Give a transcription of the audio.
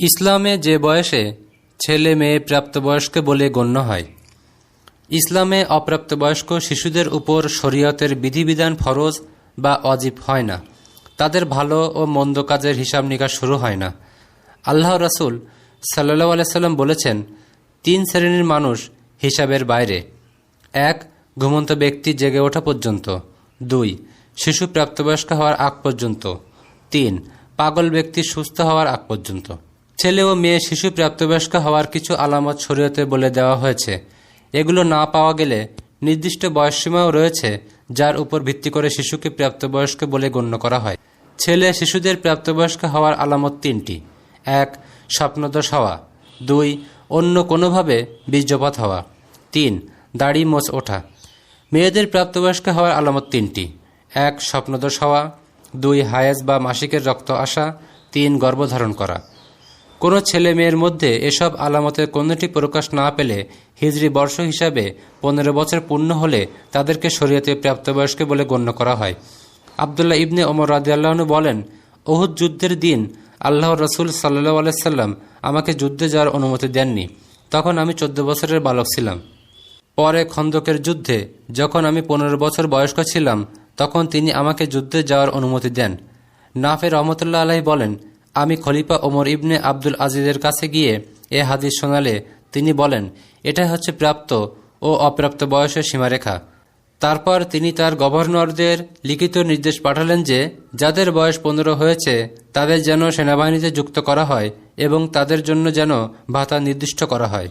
ইসলামে যে বয়সে ছেলে মেয়ে প্রাপ্তবয়স্ক বলে গণ্য হয়, ইসলামে অপ্রাপ্তবয়স্ক শিশুদের উপর শরীয়তের বিধিবিধান ফরজ বা অজীব হয় না। তাদের ভালো ও মন্দ কাজের হিসাব নিকাশ শুরু হয় না। আল্লাহ রাসুল সাল্লাহ আলাইসাল্লাম বলেছেন, তিন শ্রেণির মানুষ হিসাবের বাইরে। এক, ঘুমন্ত ব্যক্তি জেগে ওঠা পর্যন্ত। দুই, শিশু প্রাপ্তবয়স্ক হওয়ার আগ পর্যন্ত। তিন, পাগল ব্যক্তি সুস্থ হওয়ার আগ পর্যন্ত। ছেলে ও মেয়ে শিশু প্রাপ্তবয়স্ক হওয়ার কিছু আলামত শরীয়তে বলে দেওয়া হয়েছে। এগুলো না পাওয়া গেলে নির্দিষ্ট বয়সসীমাও রয়েছে যার উপর ভিত্তি করে শিশুকে প্রাপ্তবয়স্ক বলে গণ্য করা হয়। ছেলে শিশুদের প্রাপ্তবয়স্ক হওয়ার আলামত তিনটি। এক, স্বপ্নদোষ হওয়া। দুই, অন্য কোনোভাবে বীর্যপাত হওয়া। তিন, দাড়ি মোচ ওঠা। মেয়েদের প্রাপ্তবয়স্ক হওয়ার আলামত তিনটি। এক, স্বপ্নদোষ হওয়া। দুই হায়েজ বা মাসিকের রক্ত আসা। তিন, গর্ভধারণ করা। কোনো ছেলে মেয়ের মধ্যে এসব আলামতের কোনোটি প্রকাশ না পেলে হিজরি বর্ষ হিসাবে পনেরো বছর পূর্ণ হলে তাদেরকে শরীয়তে প্রাপ্তবয়স্ক বলে গণ্য করা হয়। আবদুল্লাহ ইবনে ওমর রাজিয়াল্লাহনু বলেন, ওহুদ যুদ্ধের দিন আল্লাহ রসুল সাল্লাহ আলাইসাল্লাম আমাকে যুদ্ধে যাওয়ার অনুমতি দেননি। তখন আমি চোদ্দ বছরের বালক ছিলাম। পরে খন্দকের যুদ্ধে যখন আমি পনেরো বছর বয়স্ক ছিলাম, তখন তিনি আমাকে যুদ্ধে যাওয়ার অনুমতি দেন। নাফে রহমতুল্লাহ আলাহি বলেন আমি খলিফা ওমর ইবনে আব্দুল আজিজের কাছে গিয়ে এ হাদিস শোনালে তিনি বলেন, এটাই হচ্ছে প্রাপ্ত ও অপ্রাপ্ত বয়সের সীমারেখা। তারপর তিনি তার গভর্নরদের লিখিত নির্দেশ পাঠালেন যে, যাদের বয়স পনেরো হয়েছে, তাদের যেন সেনাবাহিনীতে যুক্ত করা হয় এবং তাদের জন্য যেন ভাতা নির্দিষ্ট করা হয়।